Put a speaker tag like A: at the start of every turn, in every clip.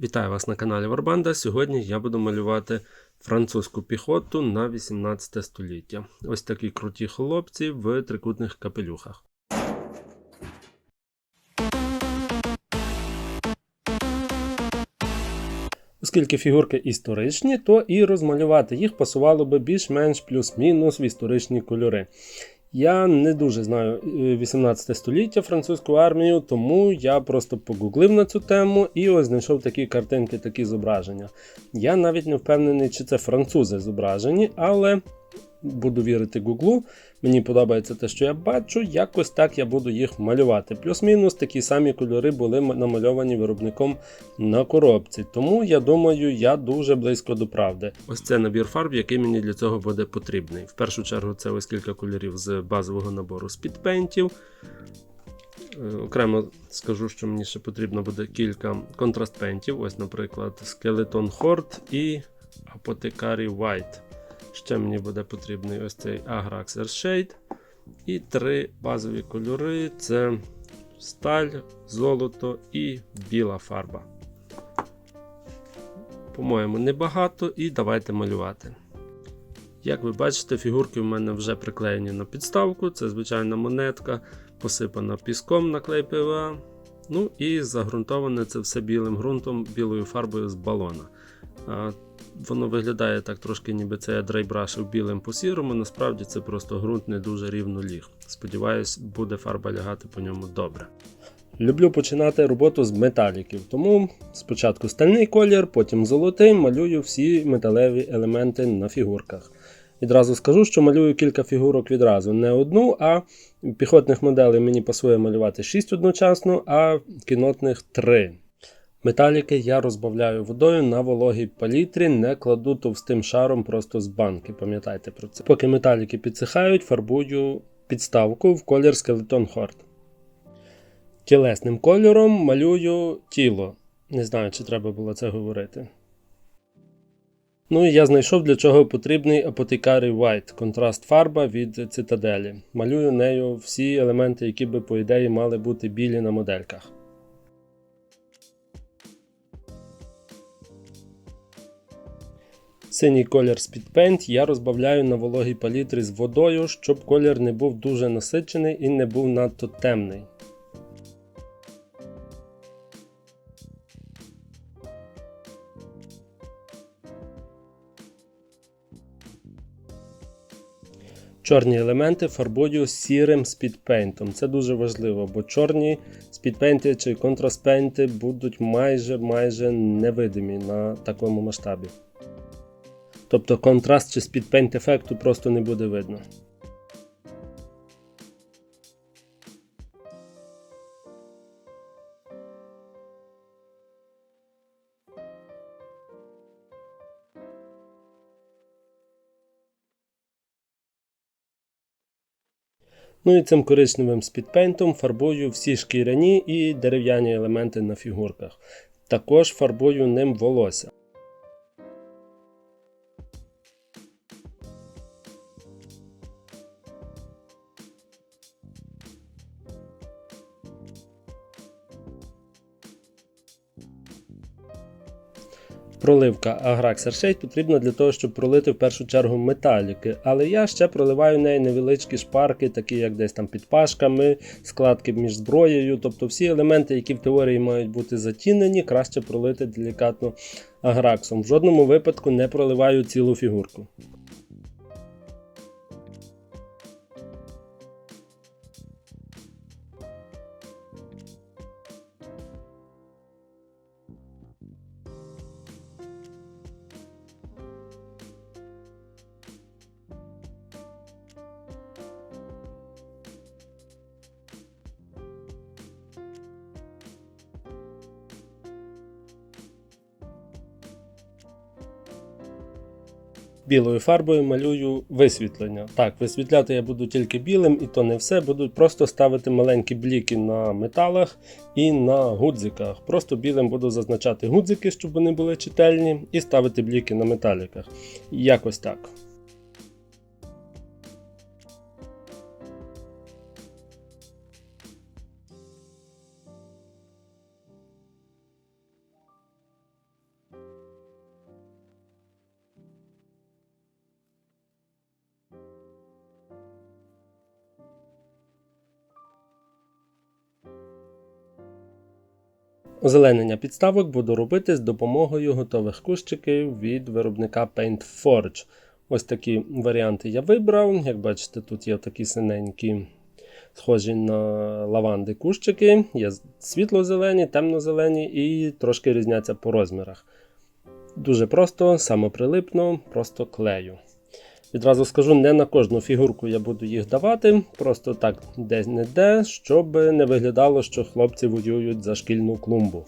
A: Вітаю вас на каналі Варбанда. Сьогодні я буду малювати французьку піхоту на 18 століття. Ось такі круті хлопці в трикутних капелюхах. Оскільки фігурки історичні, то і розмалювати їх пасувало би більш-менш плюс-мінус в історичні кольори. Я не дуже знаю е, 18 століття французьку армію, тому я просто погуглив на цю тему і ось знайшов такі картинки, такі зображення. Я навіть не впевнений, чи це французи зображені, але буду вірити Гуглу. Мені подобається те, що я бачу, якось так я буду їх малювати. Плюс-мінус такі самі кольори були намальовані виробником на коробці. Тому я думаю, я дуже близько до правди. Ось це набір фарб, який мені для цього буде потрібний. В першу чергу, це ось кілька кольорів з базового набору спідпентів. Е, Окремо скажу, що мені ще потрібно буде кілька контрастпентів. Ось, наприклад, Skeleton Horde і Apothecary White. Ще мені буде потрібний ось цей Agrax Shade. І три базові кольори: це сталь, золото і біла фарба. По-моєму, небагато, і давайте малювати. Як ви бачите, фігурки в мене вже приклеєні на підставку. Це звичайна монетка, посипана піском на клей ПВА. Ну і загрунтоване це все білим ґрунтом, білою фарбою з балона. Воно виглядає так трошки, ніби це я драйбрашив білим по сірому. Насправді це просто ґрунт не дуже рівно ліг. Сподіваюсь, буде фарба лягати по ньому добре. Люблю починати роботу з металіків, тому спочатку стальний колір, потім золотий, малюю всі металеві елементи на фігурках. Відразу скажу, що малюю кілька фігурок відразу, не одну, а піхотних моделей мені пасує малювати 6 одночасно, а кінотних 3. Металіки я розбавляю водою на вологій палітрі, не кладу товстим шаром просто з банки, пам'ятайте про це. Поки металіки підсихають, фарбую підставку в колір Skeleton Horde. Тілесним кольором малюю тіло. Не знаю, чи треба було це говорити. Ну і я знайшов для чого потрібний Apothecary White, контраст фарба від цитаделі. Малюю нею всі елементи, які би, по ідеї, мали бути білі на модельках. Синій колір Speedpaint я розбавляю на вологій палітрі з водою, щоб колір не був дуже насичений і не був надто темний. Чорні елементи фарбую сірим спідпейнтом. Це дуже важливо, бо чорні спідпейнти чи контрастпейнти будуть майже майже невидимі на такому масштабі. Тобто контраст чи спідпейнт ефекту просто не буде видно. Ну і цим коричневим спідпейнтом фарбую всі шкіряні і дерев'яні елементи на фігурках. Також фарбую ним волосся. Проливка Agrax Shade потрібна для того, щоб пролити в першу чергу металіки, але я ще проливаю в неї невеличкі шпарки, такі як десь там під пашками, складки між зброєю. Тобто всі елементи, які в теорії мають бути затінені, краще пролити делікатно аграксом. В жодному випадку не проливаю цілу фігурку. Білою фарбою малюю висвітлення. Так, висвітляти я буду тільки білим, і то не все. Буду просто ставити маленькі бліки на металах і на гудзиках. Просто білим буду зазначати гудзики, щоб вони були чительні, і ставити бліки на металіках. Якось так. Озеленення підставок буду робити з допомогою готових кущиків від виробника Paint Forge. Ось такі варіанти я вибрав. Як бачите, тут є такі синенькі, схожі на лаванди кущики. Є світло-зелені, темно-зелені і трошки різняться по розмірах. Дуже просто, самоприлипно, просто клею. Відразу скажу, не на кожну фігурку я буду їх давати, просто так десь-не-де, щоб не виглядало, що хлопці воюють за шкільну клумбу.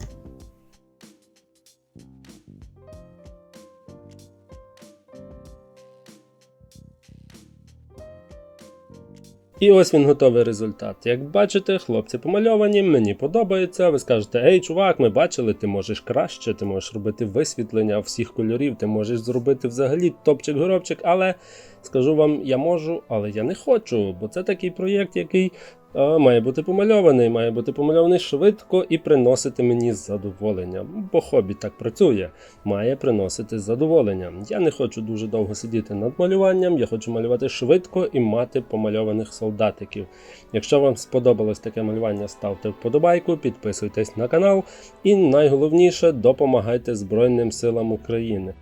A: І ось він готовий результат. Як бачите, хлопці помальовані, мені подобається. Ви скажете, ей, чувак, ми бачили, ти можеш краще, ти можеш робити висвітлення всіх кольорів, ти можеш зробити взагалі топчик-горобчик, але скажу вам, я можу, але я не хочу, бо це такий проєкт, який має бути помальований, має бути помальований швидко і приносити мені задоволення. Бо хобі так працює, має приносити задоволення. Я не хочу дуже довго сидіти над малюванням, я хочу малювати швидко і мати помальованих солдатиків. Якщо вам сподобалось таке малювання, ставте вподобайку, підписуйтесь на канал і найголовніше допомагайте Збройним силам України.